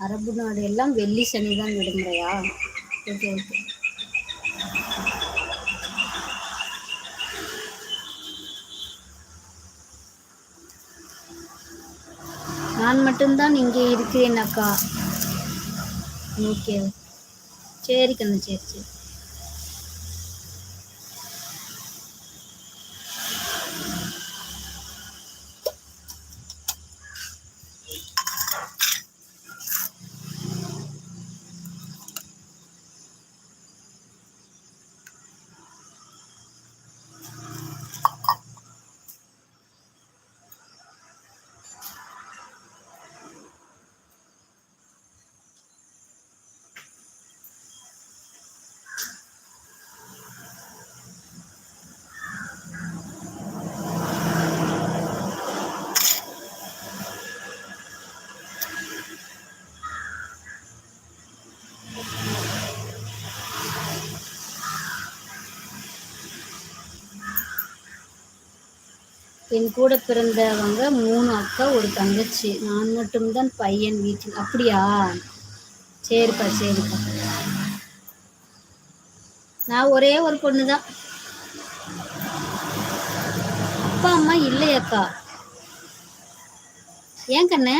அரபு நாடு எல்லாம் வெள்ளி சனிதான் விடுமுறையா? Okay okay. நான் மட்டும்தான் இங்கே இருக்கிறேன் அக்கா. ஓகே. சரி கண்ணு சரி சரி. என் கூட பிறந்தவங்க மூணு அக்கா ஒரு தங்கச்சி. நான் மட்டும்தான் பையன் வீட்டில். அப்படியா? சரிப்பா சரிப்பா. நான் ஒரே ஒரு பொண்ணு தான் அப்பா அம்மா இல்லையாக்கா? ஏன் கண்ணு?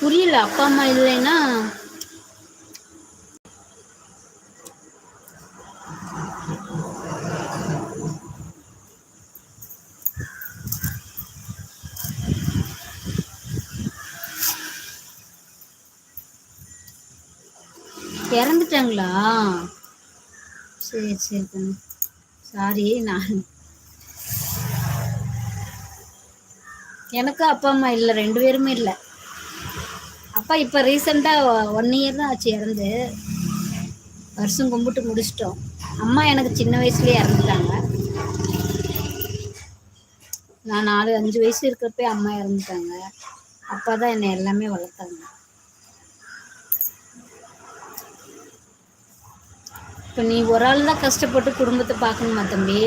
புரியல அப்பா அம்மா இல்லைன்னா இறந்துட்டாங்களா? சரி சரி கண்ணு சாரி நான் எனக்கும் அப்பா அம்மா இல்லை. ரெண்டு பேருமே இல்லை. அப்பா இப்போ ரீசெண்டாக ஒன் இயர் தான் ஆச்சு இறந்து. வருஷம் கும்பிட்டு முடிச்சிட்டோம். அம்மா எனக்கு சின்ன வயசுலேயே இறந்துட்டாங்க. நான் நாலு அஞ்சு வயசு இருக்கிறப்பே அம்மா இறந்துட்டாங்க. அப்பா தான் என்னை எல்லாமே வளர்த்தாங்க. இப்போ நீ ஒரு ஆள் தான் கஷ்டப்பட்டு குடும்பத்தை பார்க்கணுமா தம்பி?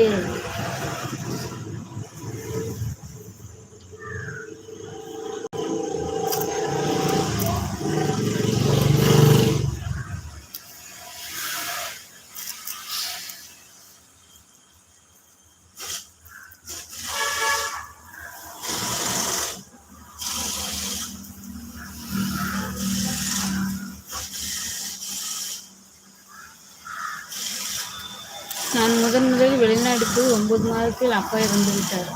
நான் முதன் முதலில் வெளிநாடு ஒன்பது மாதத்தில் அப்பா இறந்து விட்டார்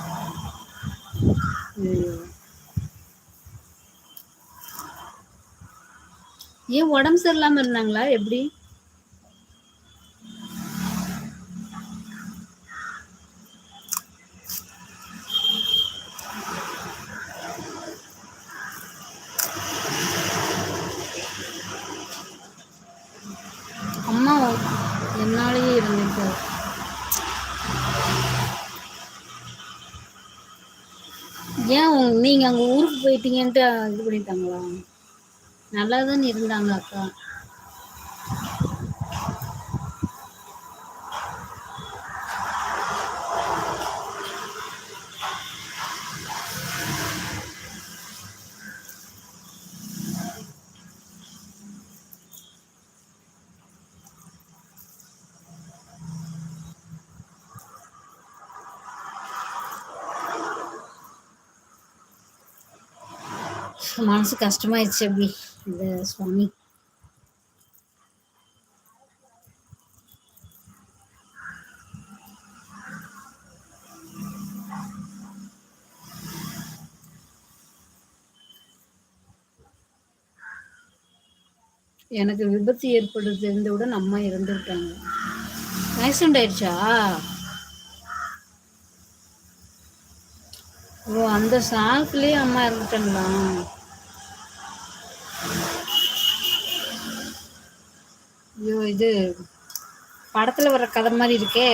ஏன் உடம்பு சரியில்லாம இருந்தாங்களா? எப்படி? அம்மா என்னாலேயே இருந்திருக்காரு ஏன் நீங்க அங்க ஊருக்கு போயிட்டீங்கன்ட்டு இது பண்ணிட்டாங்களா? நல்லா தான் இருந்தாங்க அக்கா. மனசு கஷ்டமாயிடுச்சு அப்படி. இந்த சுவாமி. எனக்கு விபத்து ஏற்படுறது இருந்தவுடன் அம்மா இறந்து விட்டாங்க ஆக்சிடென்ட் ஆயிடுச்சா? ஓ அந்த சாக்குலேயே அம்மா இறந்துட்டாங்களா? ஐயோ இது படத்துல வர்ற கதை மாதிரி இருக்கே.